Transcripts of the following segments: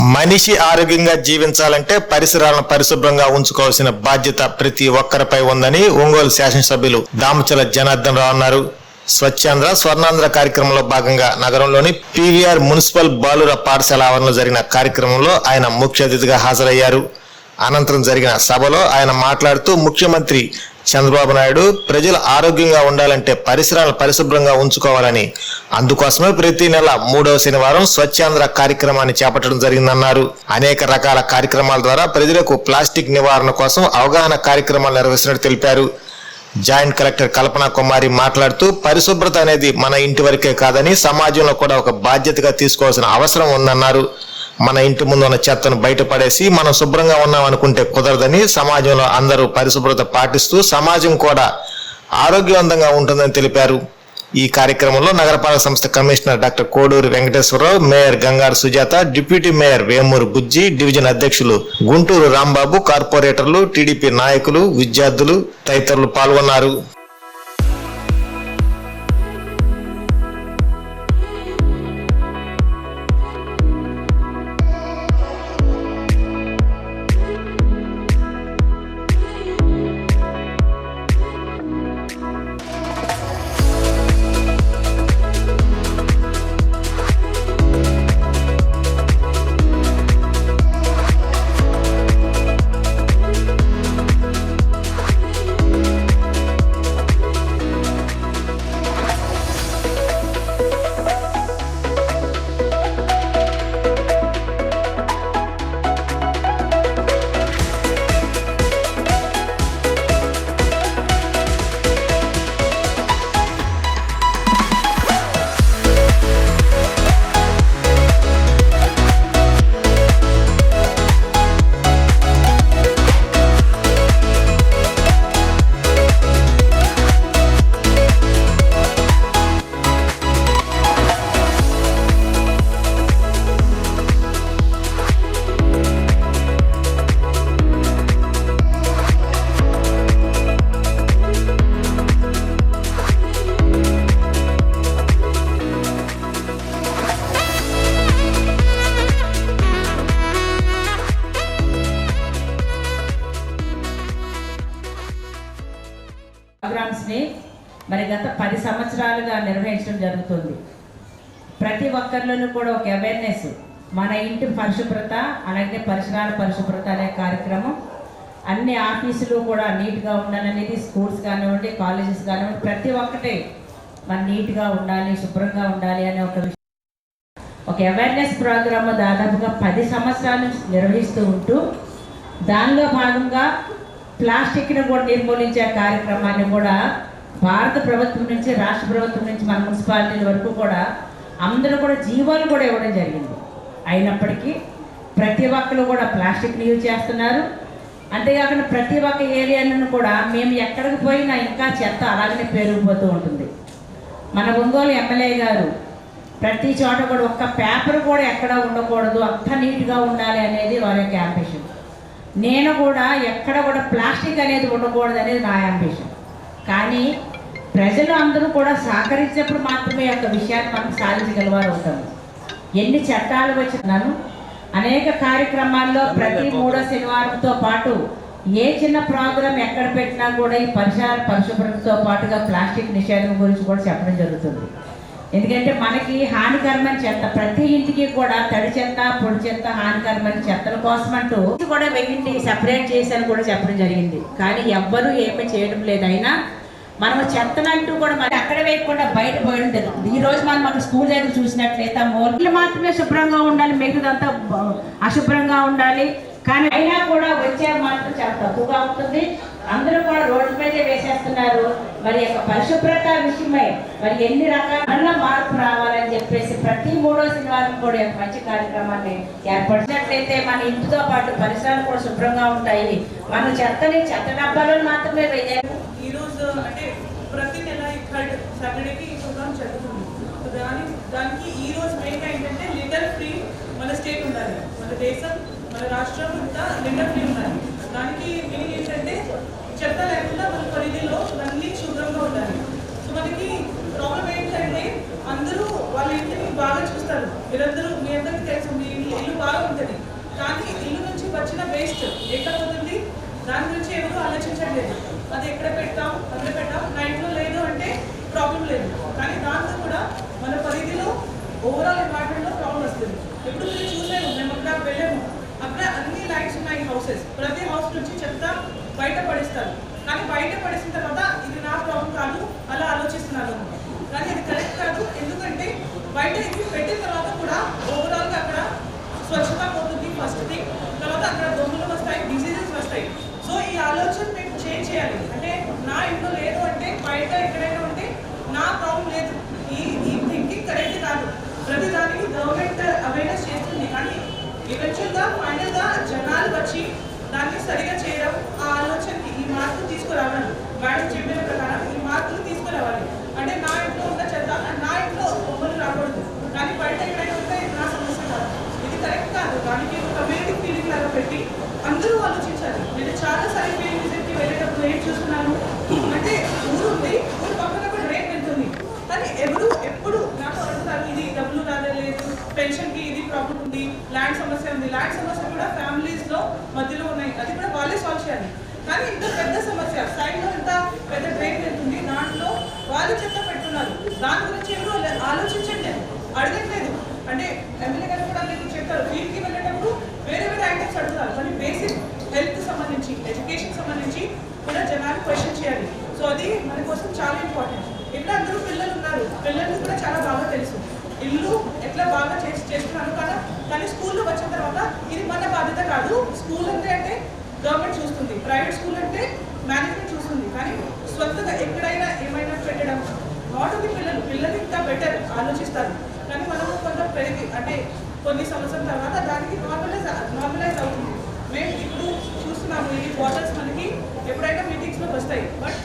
మనిషి ఆరోగ్యంగా జీవించాలంటే పరిసరాలను పరిశుభ్రంగా ఉంచుకోవాల్సిన బాధ్యత ప్రతి ఒక్కరిపై ఉందని ఒంగోలు శాసనసభ్యులు దామచల జనార్దన్ రావు అన్నారు. స్వచ్ఛాంధ్ర స్వర్ణాంధ్ర కార్యక్రమంలో భాగంగా నగరంలోని పీవీఆర్ మున్సిపల్ బాలుర పాఠశాల ఆవరణలో జరిగిన కార్యక్రమంలో ఆయన ముఖ్య అతిథిగా హాజరయ్యారు. అనంతరం జరిగిన సభలో ఆయన మాట్లాడుతూ ముఖ్యమంత్రి చంద్రబాబు నాయుడు ప్రజలు ఆరోగ్యంగా ఉండాలంటే పరిసరాలను పరిశుభ్రంగా ఉంచుకోవాలని. అందుకోసమే ప్రతి నెల మూడవ శనివారం స్వచ్ఛాంధ్ర కార్యక్రమాన్ని చేపట్టడం జరిగిందన్నారు. అనేక రకాల కార్యక్రమాల ద్వారా ప్రజలకు ప్లాస్టిక్ నివారణ కోసం అవగాహన కార్యక్రమాలు నిర్వహిస్తున్నట్టు తెలిపారు. జాయింట్ కలెక్టర్ కల్పన కుమారి మాట్లాడుతూ పరిశుభ్రత అనేది మన ఇంటి వరకే కాదని సమాజంలో కూడా ఒక బాధ్యతగా తీసుకోవాల్సిన అవసరం ఉందన్నారు. మన ఇంటి ముందు ఉన్న చెత్తను బయటపడేసి మనం శుభ్రంగా ఉన్నాం అనుకుంటే కుదరదని సమాజంలో అందరూ పరిశుభ్రత పాటిస్తూ సమాజం కూడా ఆరోగ్యవంతంగా ఉంటుందని తెలిపారు. ఈ కార్యక్రమంలో నగరపాలక సంస్థ commissioner doctor Koduri Venkateswararao mayor Gangaru Sujatha deputy mayor Vemuru Bujji division అధ్యక్షులు గుంటూరు రాంబాబు కార్పొరేటర్లు టీడీపీ నాయకులు విద్యార్థులు తదితరులు పాల్గొన్నారు. మరి గత పది సంవత్సరాలుగా నిర్వహించడం జరుగుతుంది. ప్రతి ఒక్కరిలోనూ కూడా ఒక అవేర్నెస్ మన ఇంటి పరిశుభ్రత అలాగే పరిసరాల పరిశుభ్రత అనే కార్యక్రమం అన్ని ఆఫీసులు కూడా నీట్గా ఉండాలనేది స్కూల్స్ కానివ్వండి కాలేజెస్ కానివ్వండి ప్రతి ఒక్కటి మన నీట్గా ఉండాలి శుభ్రంగా ఉండాలి అనే ఒక విషయం. ఒక అవేర్నెస్ ప్రోగ్రామ్ దాదాపుగా పది సంవత్సరాల నుంచి నిర్వహిస్తూ ఉంటూ దానిలో భాగంగా ప్లాస్టిక్ను కూడా నిర్మూలించే కార్యక్రమాన్ని కూడా భారత ప్రభుత్వం నుంచి రాష్ట్ర ప్రభుత్వం నుంచి మన మున్సిపాలిటీల వరకు కూడా అందరూ కూడా జీవాలు కూడా ఇవ్వడం జరిగింది. అయినప్పటికీ ప్రతి ఒక్కరు కూడా ప్లాస్టిక్ని యూజ్ చేస్తున్నారు. అంతేకాకుండా ప్రతి ఒక్క ఏరియాను కూడా మేము ఎక్కడికి పోయినా ఇంకా చెత్త అలాగనే పేరుకుపోతూ ఉంటుంది. మన ఒంగోలు ఎమ్మెల్యే గారు ప్రతి చోట కూడా ఒక్క పేపర్ కూడా ఎక్కడ ఉండకూడదు అంత నీట్గా ఉండాలి అనేది వారి యొక్క అంబిషన్ నేను కూడా ఎక్కడ కూడా ప్లాస్టిక్ అనేది ఉండకూడదు అనేది నా అంబిషన్ కానీ ప్రజలు అందరూ కూడా సహకరించినప్పుడు మాత్రమే యొక్క విషయాన్ని మనం సాధించగలవారు ఉంటాము ఎన్ని చట్టాలు వచ్చినాను అనేక కార్యక్రమాల్లో ప్రతి మూడో శనివారంతో పాటు ఏ చిన్న ప్రోగ్రాం ఎక్కడ పెట్టినా కూడా ఈ పరిసర పరిశుభ్రతతో పాటుగా ప్లాస్టిక్ నిషేధం గురించి కూడా చెప్పడం జరుగుతుంది. ఎందుకంటే మనకి హానికరమైన చెత్త ప్రతి ఇంటికి కూడా తడి చెత్త పొడి చెత్త హానికరమైన చెత్తల కోసం అంటూ కూడా వెయ్యింటి సపరేట్ చేశాను కూడా చెప్పడం జరిగింది. కానీ ఎవ్వరూ ఏమీ చేయడం లేదు అయినా మనం చెత్తనంటూ కూడా మరి అక్కడ వేయకుండా బయట పోయడం జరుగుతుంది ఈ రోజు మనం అక్కడ స్కూల్ దగ్గర చూసినట్లయితే మోర్లు మాత్రమే శుభ్రంగా ఉండాలి మిగతాదంతా అశుభ్రంగా ఉండాలి. కానీ అయినా కూడా వచ్చే మాత్రం చాలా తక్కువగా ఉంటుంది. అందరూ కూడా రోడ్డు మీదే వేసేస్తున్నారు. మరి యొక్క పరిశుభ్రత విషయమై. మరి ఎన్ని రకాల మార్పు రావాలని చెప్పేసి ప్రతి మూడో శనివారం కూడా మంచి కార్యక్రమాన్ని ఏర్పరిచినట్లయితే మన ఇంటితో పాటు పరిసరాలు కూడా శుభ్రంగా ఉంటాయి. మన చెత్తని చెత్త డబ్బాలో మాత్రమే వేయాలి ఈ రోజు అంటే ప్రతి నెల ఈ థర్డ్ సాటర్డేకి ఈ ప్రోగ్రామ్ జరుగుతుంది సో దాని దానికి ఈ రోజు మెయిన్గా ఏంటంటే లిటర్ ఫ్రీ మన స్టేట్ ఉండాలి. మన దేశం మన రాష్ట్రం అంతా లిటర్ ఫ్రీ ఉండాలి. దానికి మీనింగ్ ఏంటంటే చెత్త లేకుండా మన పరిధిలో అన్నీ శుభ్రంగా ఉండాలి. సో మనకి ప్రాబ్లం ఏంటంటే అందరూ వాళ్ళ ఇంటిని బాగా చూస్తారు. మీరందరూ మీ అందరికీ తెలుసు మీ ఇల్లు ఇల్లు బాగా ఉంటుంది. కానీ ఇల్లు నుంచి వచ్చిన వేస్ట్ ఎక్కడ పోతుంది దాని గురించి ఎవరు ఆలోచించట్లేదు అది ఎక్కడ పెడతాం అక్కడ పెట్టాం నా ఇంట్లో లేదు అంటే ప్రాబ్లం లేదు. కానీ దాంతో కూడా మన పరిధిలో ఓవరాల్ ఎన్వైరన్మెంట్లో ప్రాబ్లం వస్తుంది. ఇప్పుడు మీరు చూసాము మేము అక్కడ వెళ్ళాము. అక్కడ అన్ని లైట్స్ ఉన్నాయి హౌసెస్ ప్రతి హౌస్ నుంచి చెత్త బయట పడిస్తారు. కానీ బయట పడేసిన తర్వాత ఇది నా ప్రాబ్లం కాదు అలా ఆలోచిస్తున్నారు కానీ అది కరెక్ట్ కాదు ఎందుకంటే బయట ఇది పెట్టిన తర్వాత కూడా ఓవరాల్గా అక్కడ స్వచ్ఛత పోతుంది ఫస్ట్ థింగ్ తర్వాత అక్కడ దొంగలు వస్తాయి డిసీజెస్ వస్తాయి సో ఈ ఆలోచన మేము చేంజ్ చేయాలి అంటే నా ఇంట్లో లేదు అంటే బయట ఎక్కడైనా ఉంటే నా ప్రాబ్లం లేదు ఈ ఈ థింకింగ్ కరెక్ట్ కాదు ప్రతి దానికి గవర్నమెంట్ అవేర్నెస్ చేస్తుంది కానీ ఈవెన్చువల్గా ఫైనల్గా జనాలు వచ్చి దాన్ని సరిగా చేయడం ఆ ఆలోచనకి ఈ మార్పులు తీసుకురావాలి. మేడం చెప్పిన ప్రకారం ఈ మార్పులు తీసుకురావాలి. అంటే నా ఇంట్లో ఉన్న చెత్త నా ఇంట్లో బొమ్మలు రాకూడదు. కానీ బయట ఎక్కడైనా ఉంటే ఇది నా సమస్య కాదు. ఇది కరెక్ట్ కాదు. దానికి ఒక కమ్యూనిటీ ఫీలింగ్ లాగా పెట్టి అందరూ ఆలోచించాలి. నేను చాలా సారి విజిట్కి వెళ్ళేటప్పుడు ఏం చూస్తున్నాను? అంటే ఊరు ఉంది ఊరు పక్కన కూడా రేట్ వెళ్తుంది కానీ ఎవరు ఎప్పుడు నాకు అడుగుతారు ఇది డబ్బులు రాలేదు పెన్షన్కి ఇది ప్రాబ్లం ఉంది ల్యాండ్ సమస్య ఉంది ల్యాండ్ సమస్య కూడా ఫ్యామిలీస్లో మధ్యలో ఉన్నాయి అది కూడా వాళ్ళే సాల్వ్ చేయాలి కానీ ఇంత పెద్ద సమస్య సైడ్లో ఇంత పెద్ద డ్రైన్ వెళ్తుంది దాంట్లో వాళ్ళు చెత్త పెట్టున్నారు దాని గురించి ఎవరు ఆలో- ఆలోచించట్లేదు అడగట్లేదు అంటే ఎమ్మెల్యే గారు కూడా మీకు చెప్తారు ఫీల్డ్కి వెళ్ళేటప్పుడు వేరే వేరే ఐటమ్స్ అడుగుతారు కానీ బేసిక్ హెల్త్ సంబంధించి ఎడ్యుకేషన్ సంబంధించి కూడా జనాలు క్వశ్చన్ చేయాలి సో అది మన కోసం చాలా ఇంపార్టెంట్ ఇక్కడ అందరూ పిల్లలు ఉన్నారు పిల్లలకు కూడా చాలా బాగా తెలుసు ఇల్లు ఎట్లా బాగా చేసి చేస్తున్నారు కదా కానీ స్కూల్లో వచ్చిన తర్వాత ఇది మన బాధ్యత కాదు. స్కూల్ అంటే అంటే గవర్నమెంట్ చూస్తుంది. ప్రైవేట్ స్కూల్ అంటే మేనేజ్మెంట్ చూస్తుంది. కానీ స్వంతగా ఎక్కడైనా ఏమైనా పెట్టడం నాట్ ఓన్లీ పిల్లలు పిల్లలు ఇంకా బెటర్ ఆలోచిస్తారు. కానీ మనము కొంత పెరిగి అంటే కొన్ని సంవత్సరం తర్వాత దానికి నార్మలైజ్ నార్మలైజ్ అవుతుంది. మేము ఇప్పుడు చూస్తున్నాము ఈ వాటర్స్ మనకి ఎప్పుడైనా మీటింగ్స్లో వస్తాయి. బట్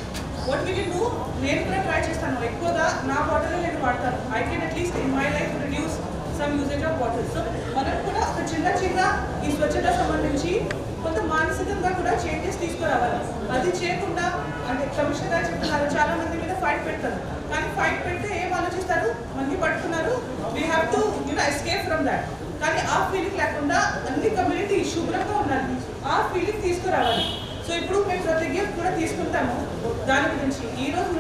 వాట్ వీ డూ నేను కూడా ట్రై చేస్తాను. ఎక్కువగా నా వాటర్ నేను వాడతాను. I can at least in my life reduce some usage of water so మనం కూడా ఒక చిన్న చిన్న ఈ స్వచ్ఛత సంబంధించి కొంత మానసికంగా కూడా చేంజెస్ తీసుకురావాలి. అది చేయకుండా అంటే కమిషనర్ గారు చెప్తున్నారు చాలా మంది మీద ఫైట్ పెడతారు. కానీ ఫైట్ పెడితే ఏం ఆలోచిస్తారు? మంది పట్టుకున్నారు. We have to you know escape from that కానీ ఆ ఫీలింగ్ లేకుండా అన్ని కమ్యూనిటీ శుభ్రంగా ఉండాలి. ఆ ఫీలింగ్ తీసుకురావాలి. సో ఇప్పుడు మేము ప్రతిజ్ఞ కూడా తీసుకుంటాము. దాని గురించి ఈ రోజు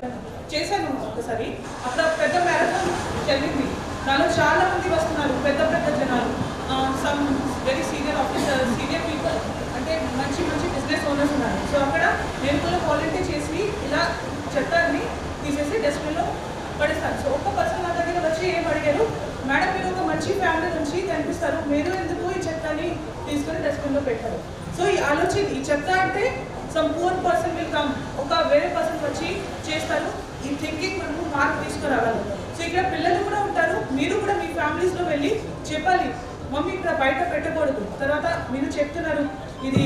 చేశాను ఒకసారి. అక్కడ పెద్ద మ్యారథాన్ జరిగింది. దానిలో చాలా మంది వస్తున్నారు పెద్ద పెద్ద జనాలు. Some very senior officer senior people అంటే మంచి మంచి బిజినెస్ ఓనర్స్ ఉన్నారు. సో అక్కడ నేను కూడా వాలంటీర్ చేసి ఇలా చెత్తని తీసేసి డస్ట్బిన్లో పడేస్తాను. సో ఒక్క పర్సన్ నా దగ్గర వచ్చి ఏం అడిగారు? మేడం మీరు ఒక మంచి ఫ్యామిలీ నుంచి కనిపిస్తారు. మీరు ఎందుకు ఈ చెత్తని తీసుకొని డస్ట్బిన్లో పెట్టారు? సో ఈ ఆలోచన ఈ చెత్త అంటే some poor person will come ఒక వేరే పర్సన్ వచ్చి చేస్తారు. ఈ థింకింగ్ మనము మార్క్ తీసుకురావాలి. సో ఇక్కడ పిల్లలు కూడా ఉంటారు. మీరు కూడా మీ ఫ్యామిలీస్లో వెళ్ళి చెప్పాలి మమ్మీ ఇక్కడ బయట పెట్టకూడదు. తర్వాత మీరు చెప్తున్నారు ఇది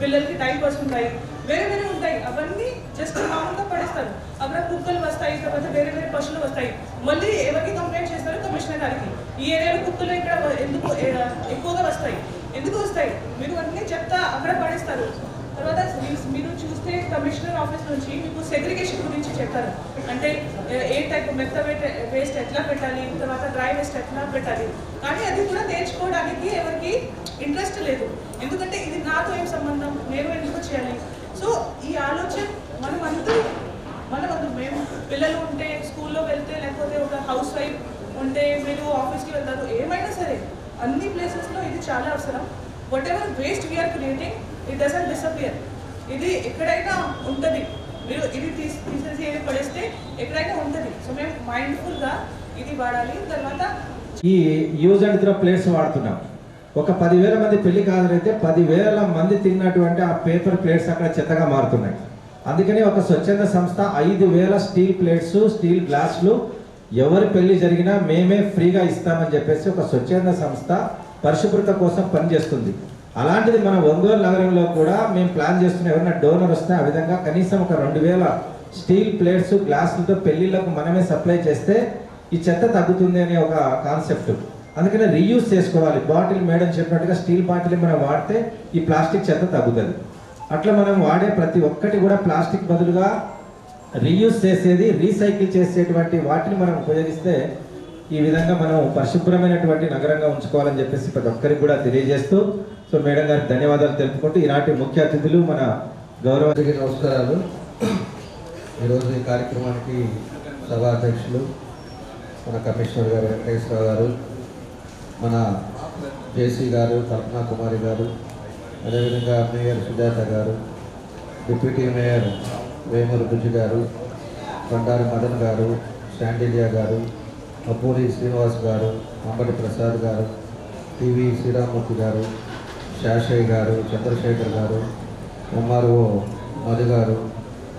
పిల్లలకి డైపర్స్ ఉంటాయి. వేరే వేరే ఉంటాయి. అవన్నీ జస్ట్ మామూలుగా పడేస్తారు. అక్కడ కుక్కలు వస్తాయి తర్వాత వేరే వేరే పశువులు వస్తాయి. మళ్ళీ ఎవరికి కంప్లైంట్ చేస్తారు? కమిషనర్ గారికి. ఈ ఏరియాలో కుక్కలు ఇక్కడ ఎందుకు ఎక్కువగా వస్తాయి? ఎందుకు వస్తాయి? మీరు అన్నీ చెప్తా అక్కడ పడేస్తారు. తర్వాత మీరు చూస్తే కమిషనర్ ఆఫీస్ నుంచి మీకు సెగ్రిగేషన్ గురించి చెప్తారు అంటే ఏ- టైప్ మెత్త వేస్ట్ ఎట్లా పెట్టాలి తర్వాత డ్రై వేస్ట్ ఎట్లా పెట్టాలి. కానీ అది కూడా నేర్చుకోవడానికి ఎవరికి ఇంట్రెస్ట్ లేదు. ఎందుకంటే ఇది నాతో ఏం సంబంధం? నేను ఎందుకు చేయాలి? సో ఈ ఆలోచన మనం అందరూ మనం అందరూ మేము పిల్లలు ఉంటే స్కూల్లో వెళ్తే లేకపోతే ఒక హౌస్ వైఫ్ ఉంటే మీరు ఆఫీస్కి వెళ్తారు ఏమైనా సరే అన్ని ప్లేసెస్లో ఇది చాలా అవసరం. Whatever waste we are it doesn't disappear ఇది ఎక్కడైనా ఉంటుంది. మీరు ఇది తీసి తీసేసి ఏది పడేస్తే ఎక్కడైనా ఉంటుంది. సో మేము మైండ్ఫుల్గా ఇది వాడాలి. తర్వాత ఈ యూజ్ అండ్ త్రో ప్లేట్స్ వాడుతున్నాం. ఒక పదివేల మంది పెళ్ళి కాదులైతే పదివేల మంది తిన్నటువంటి ఆ పేపర్ ప్లేట్స్ అక్కడ చెత్తగా మారుతున్నాయి. అందుకని ఒక స్వచ్ఛంద సంస్థ ఐదు వేల స్టీల్ ప్లేట్స్ స్టీల్ గ్లాసులు ఎవరి పెళ్ళి జరిగినా మేమే ఫ్రీగా ఇస్తామని చెప్పేసి ఒక స్వచ్ఛంద సంస్థ పరిశుభ్రత కోసం పనిచేస్తుంది. అలాంటిది మన ఒంగోలు నగరంలో కూడా మేము ప్లాన్ చేస్తున్న. ఎవరైనా డోనర్ వస్తే ఆ విధంగా కనీసం ఒక రెండు వేల స్టీల్ ప్లేట్స్ గ్లాసులతో పెళ్ళిళ్ళకు మనమే సప్లై చేస్తే ఈ చెత్త తగ్గుతుంది అనే ఒక కాన్సెప్ట్. అందుకనే రీయూజ్ చేసుకోవాలి. బాటిల్ మేడం చెప్పినట్టుగా స్టీల్ బాటిల్ మనం వాడితే ఈ ప్లాస్టిక్ చెత్త తగ్గుతుంది. అట్లా మనం వాడే ప్రతి ఒక్కటి కూడా ప్లాస్టిక్ బదులుగా రీయూజ్ చేసేది రీసైకిల్ చేసేటువంటి వాటిని మనం ఉపయోగిస్తే ఈ విధంగా మనం పరిశుభ్రమైనటువంటి నగరంగా ఉంచుకోవాలని చెప్పేసి ప్రతి ఒక్కరికి కూడా తెలియజేస్తూ సో మేడం గారికి ధన్యవాదాలు తెలుపుకుంటూ ఈనాటి ముఖ్య అతిథులు మన గౌరవ నమస్కారాలు. ఈరోజు ఈ కార్యక్రమానికి సభా అధ్యక్షులు మన కమిషనర్ గారు వెంకటేశ్వరరావు గారు మన జేసీ గారు కల్పనా కుమారి గారు అదేవిధంగా మేయర్ సుజాత గారు డిప్యూటీ మేయర్ వేమూరు బుజ్జి గారు బండారి మదన్ గారు శాండిలియా గారు అపూరి శ్రీనివాస్ గారు అంబటి ప్రసాద్ గారు టీవీ శ్రీరామూర్తి గారు శాషయ్య గారు చంద్రశేఖర్ గారు ఎంఆర్ఓ మధు గారు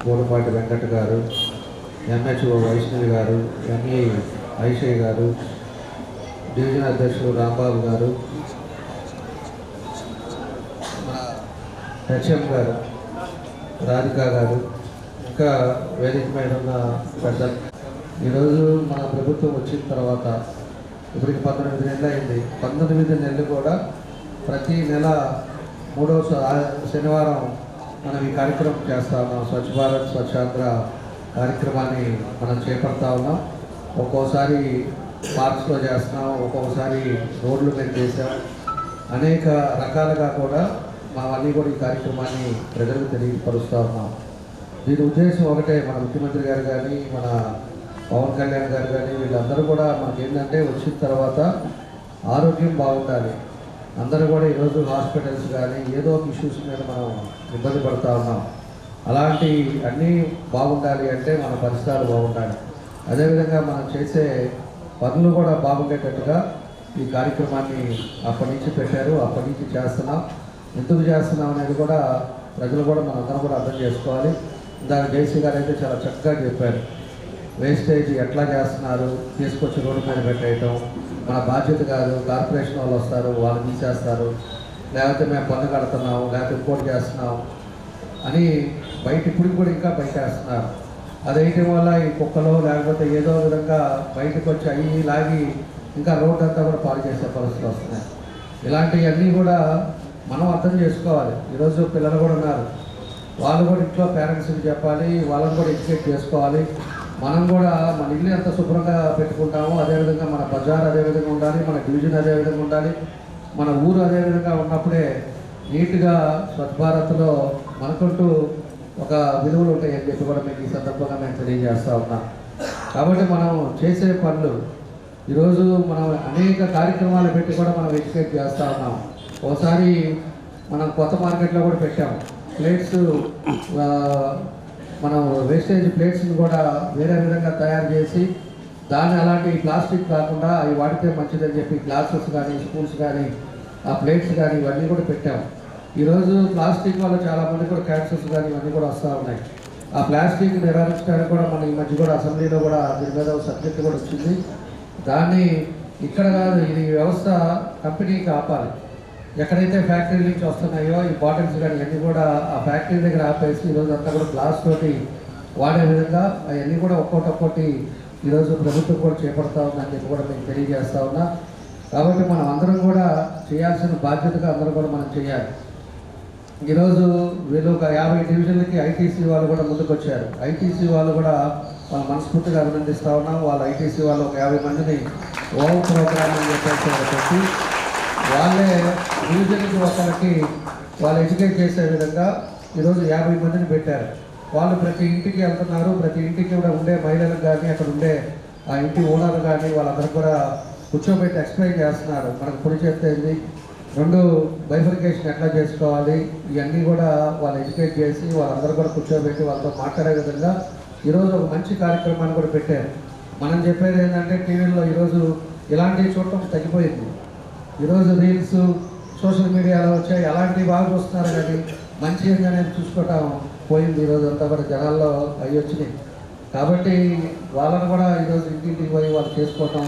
గోడపాటి వెంకట్ గారు ఎంహెచ్ఓ వైష్ణవి గారు ఎంఈ ఐషయ్య గారు డివిజన్ అధ్యక్షుడు రాంబాబు గారు హెచ్ఎం గారు రాధిక గారు ఇంకా వేదిక మీద ఉన్న పెద్దలు ఈరోజు మన ప్రభుత్వం వచ్చిన తర్వాత ఇప్పటికి పంతొమ్మిది నెలలు అయింది. పంతొమ్మిది నెలలు కూడా ప్రతి నెల మూడవ స- శనివారం మనం ఈ కార్యక్రమం చేస్తా ఉన్నాం. స్వచ్ఛ భారత్ స్వచ్ఛాంధ్ర కార్యక్రమాన్ని మనం చేపడతా ఉన్నాం. ఒక్కోసారి పార్క్స్లో చేస్తున్నాం ఒక్కొక్కసారి రోడ్లు మీద చేసాం అనేక రకాలుగా కూడా మావన్నీ కూడా ఈ కార్యక్రమాన్ని ప్రజలకు తెలియపరుస్తూ ఉన్నాం. దీని ఉద్దేశం ఒకటే మన ముఖ్యమంత్రి గారు కానీ మన పవన్ కళ్యాణ్ గారు కానీ వీళ్ళందరూ కూడా మనకేంటంటే వచ్చిన తర్వాత ఆరోగ్యం బాగుండాలి. అందరూ కూడా ఈరోజు హాస్పిటల్స్ కానీ ఏదో ఒక ఇష్యూస్ మీద మనం ఇబ్బంది పడుతూ ఉన్నాం. అలాంటి అన్నీ బాగుండాలి అంటే మన పరిసరాలు బాగుండాలి. అదేవిధంగా మనం చేసే పనులు కూడా బాగుండేటట్టుగా ఈ కార్యక్రమాన్ని అప్పటి నుంచి పెట్టారు అప్పటి నుంచి చేస్తున్నాం. ఎందుకు చేస్తున్నాం అనేది కూడా ప్రజలు కూడా మనందరం కూడా అర్థం చేసుకోవాలి. దాని జేసీ గారు అయితే చాలా చక్కగా చెప్పారు. వేస్టేజ్ ఎట్లా చేస్తున్నారు? తీసుకొచ్చి రోడ్డు మీద పెట్టేయటం. మన బాధ్యత కాదు. కార్పొరేషన్ వాళ్ళు వస్తారు వాళ్ళు తీసేస్తారు. లేకపోతే మేము పన్ను కడుతున్నాం లేకపోతే ఇంకోటి చేస్తున్నాం అని బయట ఇప్పుడు కూడా ఇంకా బయట వేస్తున్నారు. అదేయటం వల్ల ఈ కుక్కలో లేకపోతే ఏదో విధంగా బయటకు వచ్చి అయ్యి లాగి ఇంకా రోడ్డు అంతా కూడా పాడు చేసే పరిస్థితులు వస్తున్నాయి. ఇలాంటివన్నీ కూడా మనం అర్థం చేసుకోవాలి. ఈరోజు పిల్లలు కూడా ఉన్నారు. వాళ్ళు కూడా ఇంట్లో పేరెంట్స్కి చెప్పాలి వాళ్ళని కూడా ఎడ్యుకేట్ చేసుకోవాలి. మనం కూడా మన ఇల్లు ఎంత శుభ్రంగా పెట్టుకుంటామో అదేవిధంగా మన బజార్ అదేవిధంగా ఉండాలి మన డివిజన్ అదేవిధంగా ఉండాలి మన ఊరు అదేవిధంగా ఉన్నప్పుడే నీట్గా స్వచ్ఛభారత్లో మనకుంటూ ఒక విలువలు ఉంటాయని చెప్పి కూడా మీకు ఈ సందర్భంగా మేము తెలియజేస్తూ ఉన్నాం. కాబట్టి మనం చేసే పనులు ఈరోజు మనం అనేక కార్యక్రమాలు పెట్టి కూడా మనం ఎడ్యుకేట్ చేస్తూ ఉన్నాం. ఒకసారి మనం కొత్త మార్కెట్లో కూడా పెట్టాం. ప్లేట్స్ మనం వేస్టేజ్ ప్లేట్స్ని కూడా వేరే విధంగా తయారు చేసి దాన్ని అలాంటి ప్లాస్టిక్ కాకుండా అవి వాడితే మంచిదని చెప్పి గ్లాసెస్ కానీ స్పూన్స్ కానీ ఆ ప్లేట్స్ కానీ ఇవన్నీ కూడా పెట్టాము ఈరోజు ప్లాస్టిక్ వల్ల చాలామంది కూడా క్యాన్సర్స్ కానీ ఇవన్నీ కూడా వస్తూ ఉన్నాయి. ఆ ప్లాస్టిక్ నివారించడానికి కూడా మన ఈ మధ్య కూడా అసెంబ్లీలో కూడా దీని మీద ఒక సబ్జెక్ట్ కూడా వచ్చింది. దాన్ని ఇక్కడ కాదు ఇది వ్యవస్థ కంపెనీకి ఆపాలి. ఎక్కడైతే ఫ్యాక్టరీ నుంచి వస్తున్నాయో ఈ బాటిల్స్ కానీ అన్నీ కూడా ఆ ఫ్యాక్టరీ దగ్గర ఆపేసి ఈరోజు అంతా కూడా గ్లాస్ తోటి వాడే విధంగా అవన్నీ కూడా ఒక్కొక్కటి ఒక్కొక్కటి ఈరోజు ప్రభుత్వం కూడా చేపడతా ఉందని చెప్పి కూడా మీకు తెలియజేస్తా ఉన్నా. కాబట్టి మనం అందరం కూడా చేయాల్సిన బాధ్యతగా అందరం కూడా మనం చేయాలి. ఈరోజు వీళ్ళు ఒక యాభై డివిజన్లకి ఐటీసీ వాళ్ళు కూడా ముందుకు వచ్చారు ఐటీసీ వాళ్ళు కూడా వాళ్ళ మనస్ఫూర్తిగా అభినందిస్తూ ఉన్నాం. వాళ్ళ ఐటీసీ వాళ్ళు ఒక యాభై మందిని ఓమ్ ప్రోగ్రామ్ అని చెప్పేసి పెట్టి వాళ్ళే డివిజన్కి ఒకరికి వాళ్ళు ఎడ్యుకేట్ చేసే విధంగా ఈరోజు యాభై మందిని పెట్టారు. వాళ్ళు ప్రతి ఇంటికి వెళ్తున్నారు. ప్రతి ఇంటికి కూడా ఉండే మహిళలకు కానీ అక్కడ ఉండే ఆ ఇంటి ఓనర్ కానీ వాళ్ళందరూ కూడా కూర్చోబెట్టి ఎక్స్ప్లెయిన్ చేస్తున్నారు. మనకు పొడి చేస్తే రెండు బైఫర్కేషన్ ఎట్లా చేసుకోవాలి? ఇవన్నీ కూడా వాళ్ళు ఎడ్యుకేట్ చేసి వాళ్ళందరూ కూడా కూర్చోబెట్టి వాళ్ళతో మాట్లాడే విధంగా ఈరోజు ఒక మంచి కార్యక్రమాన్ని కూడా పెట్టారు. మనం చెప్పేది ఏంటంటే టీవీలో ఈరోజు ఇలాంటివి చూడటం తగ్గిపోయింది. ఈరోజు రీల్స్ సోషల్ మీడియాలో వచ్చాయి. అలాంటివి బాగా చూస్తున్నారు కానీ మంచి అనేది చూసుకోవటం పోయింది ఈరోజు అంతా కూడా జనాల్లో అవి వచ్చినాయి. కాబట్టి వాళ్ళని కూడా ఈరోజు ఇంటింటికి పోయి వాళ్ళు చేసుకోవటం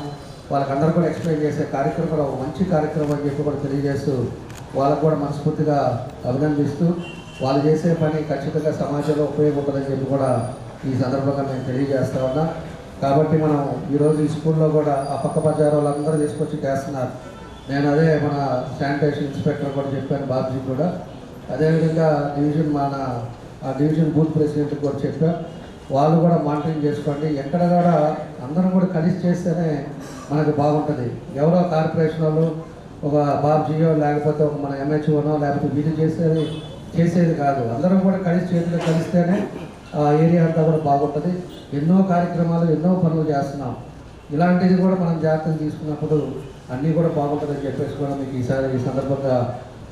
వాళ్ళకందరూ కూడా ఎక్స్ప్లెయిన్ చేసే కార్యక్రమం కూడా ఒక మంచి కార్యక్రమం అని చెప్పి కూడా తెలియజేస్తూ వాళ్ళకు కూడా మనస్ఫూర్తిగా అభినందిస్తూ వాళ్ళు చేసే పని ఖచ్చితంగా సమాజంలో ఉపయోగపడుతుందని చెప్పి కూడా ఈ సందర్భంగా నేను తెలియజేస్తా ఉన్నా. కాబట్టి మనం ఈరోజు ఈ స్కూల్లో కూడా ఆ పక్క బజారు వాళ్ళందరూ తీసుకొచ్చి చేస్తున్నారు. నేను అదే మన శానిటేషన్ ఇన్స్పెక్టర్ కూడా చెప్పాను బాబుజీ కూడా. అదేవిధంగా డివిజన్ మన ఆ డివిజన్ బూత్ ప్రెసిడెంట్ కూడా చెప్పాం వాళ్ళు కూడా మానిటరింగ్ చేసుకోండి. ఎక్కడ కూడా అందరం కూడా కలిసి చేస్తేనే మనకు బాగుంటుంది. ఎవరో కార్పొరేషన్ వాళ్ళు ఒక బాబ్జీయో లేకపోతే ఒక మన ఎంహెచ్ఓనో లేకపోతే వీళ్ళు చేసేది చేసేది కాదు. అందరం కూడా కలిసి చేతిలో కలిస్తేనే ఆ ఏరియా అంతా కూడా బాగుంటుంది. ఎన్నో కార్యక్రమాలు ఎన్నో పనులు చేస్తున్నాం. ఇలాంటిది కూడా మనం జాగ్రత్తలు తీసుకున్నప్పుడు అన్నీ కూడా బాగుంటుందని చెప్పేసి కూడా మీకు ఈసారి ఈ సందర్భంగా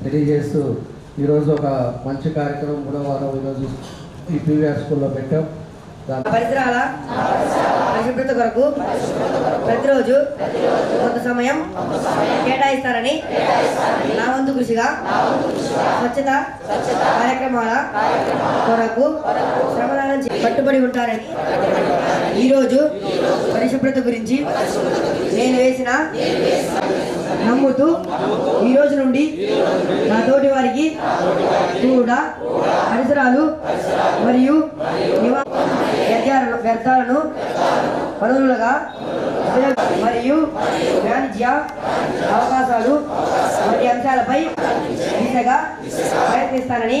తెలియజేస్తూ ఈరోజు ఒక మంచి కార్యక్రమం కూడా వారం ఈరోజు ఈ పీవీఆర్ స్కూల్లో పెట్టాం. పరిసరాల పరిశుభ్రత కొరకు ప్రతిరోజు కొంత సమయం కేటాయిస్తారని నా వంతు కృషిగా స్వచ్ఛత కార్యక్రమాల కొరకు శ్రమదానం చే- కట్టుబడి ఉంటారని ఈరోజు పరిశుభ్రత గురించి నేను వేసిన నమ్ముతూ ఈ రోజు నుండి నా తోటి వారికి కూడా పరిసరాలు మరియు నివా- వ్యర్థాలను వ్యర్థాలను వనరులుగా మరియు వాణిజ్య అవకాశాలు వంటి అంశాలపై దిశగా ప్రయత్నిస్తానని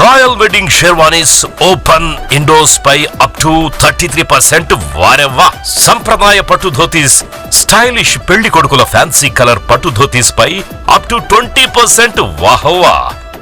రాయల్ వెడ్డింగ్ షెర్వానీస్ ఓపెన్ ఇండోస్ పై up to thirty three percent వారెవ్వా? సంప్రదాయ పట్టు ధోతీస్ స్టైలిష్ పెళ్ళి కొడుకుల ఫ్యాన్సీ కలర్ పట్టు ధోతీస్ పై అప్ టు ట్వంటీ పర్సెంట్ వాహవ్వా?